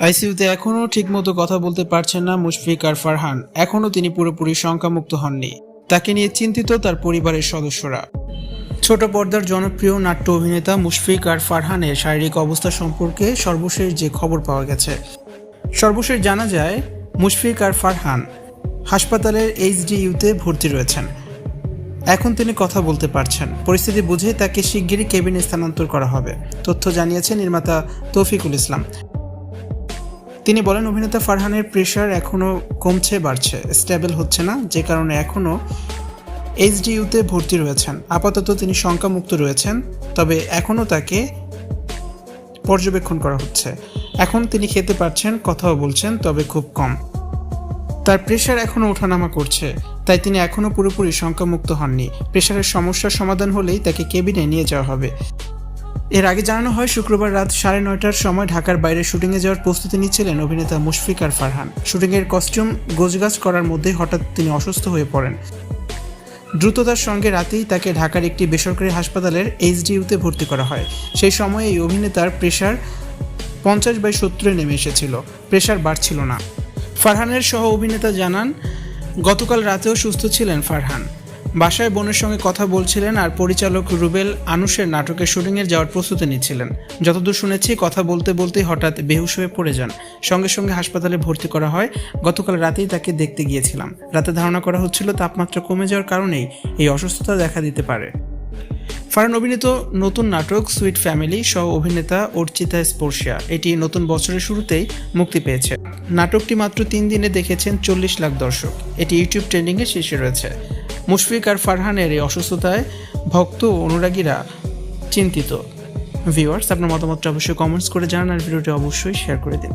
আইসিইউতে এখনও ঠিকমতো কথা বলতে পারছেন না মুশফিক আর ফারহান। এখনও তিনি পুরোপুরি শঙ্কামুক্ত হননি। তাকে নিয়ে চিন্তিত তার পরিবারের সদস্যরা। ছোট পর্দার জনপ্রিয় নাট্য অভিনেতা মুশফিক আর ফারহানের শারীরিক অবস্থা সম্পর্কে সর্বশেষ যে খবর পাওয়া গেছে। সর্বশেষ জানা যায়, মুশফিক আর ফারহান হাসপাতালের এইচডিইউতে ভর্তি রয়েছেন। এখন তিনি কথা বলতে পারছেন। পরিস্থিতি বুঝে তাকে শিগগিরই কেবিনে স্থানান্তর করা হবে। তথ্য জানিয়েছে নির্মাতা তৌফিকুল ইসলাম। তিনি বলেন, অভিনেতা ফারহানের প্রেশার এখনও কমছে, বাড়ছে স্টেবল হচ্ছে না, যে কারণে এখনও এইচডিইউতে ভর্তি রয়েছেন। আপাতত তিনি শঙ্কামুক্ত রয়েছেন, তবে এখনও তাকে পর্যবেক্ষণ করা হচ্ছে। এখন তিনি খেতে পারছেন, কথাও বলছেন, তবে খুব কম। তার প্রেশার এখনও ওঠানামা করছে, তাই তিনি এখনও পুরোপুরি শঙ্কামুক্ত হননি। প্রেশারের সমস্যার সমাধান হলেই তাকে কেবিনে নিয়ে যাওয়া হবে। এর আগে জানানো হয়, শুক্রবার রাত সাড়ে নয়টার সময় ঢাকার বাইরে শুটিংয়ে যাওয়ার প্রস্তুতি নিচ্ছিলেন অভিনেতা মুশফিক আর ফারহান। শুটিংয়ের কস্টিউম গোছগাছ করার মধ্যে হঠাৎ তিনি অসুস্থ হয়ে পড়েন। দ্রুততার সঙ্গে রাতেই তাকে ঢাকার একটি বেসরকারি হাসপাতালের এইচডিইউতে ভর্তি করা হয়। সেই সময়ে এই অভিনেতার প্রেশার পঞ্চাশ বাই সত্তরে নেমে এসেছিল। প্রেশার বাড়ছিল না। ফারহানের সহ অভিনেতা জানান, গতকাল রাতেও সুস্থ ছিলেন ফারহান। বাসায় বোনের সঙ্গে কথা বলছিলেন আর পরিচালক রুবেল আনুষের নাটকের শুটিংয়ের যাওয়ার প্রস্তুতি নিচ্ছিলেন। যতদূর শুনেছি, কথা বলতে বলতেই হঠাৎ বেহুশ হয়ে পড়ে যান। সঙ্গে সঙ্গে হাসপাতালে ভর্তি করা হয়। গতকাল রাতেই তাকে দেখতে গিয়েছিলাম। রাতে ধারণা করা হচ্ছিল, তাপমাত্রা কমে যাওয়ার কারণেই এই অসুস্থতা দেখা দিতে পারে। ফারহান, অভিনীত নতুন নাটক সুইট ফ্যামিলি, সহ অভিনেতা অর্চিতা স্পর্শিয়া। এটি নতুন বছরের শুরুতেই মুক্তি পেয়েছে। নাটকটি মাত্র তিন দিনে দেখেছেন চল্লিশ লাখ দর্শক। এটি ইউটিউব ট্রেন্ডিংয়ে শীর্ষে রয়েছে। মুশফিক আর ফারহানের এই অসুস্থতায় ভক্ত অনুরাগীরা চিন্তিত। ভিউয়ার্স আপনার মতামতটা অবশ্যই কমেন্টস করে জানান আর ভিডিওটি অবশ্যই শেয়ার করে দিন।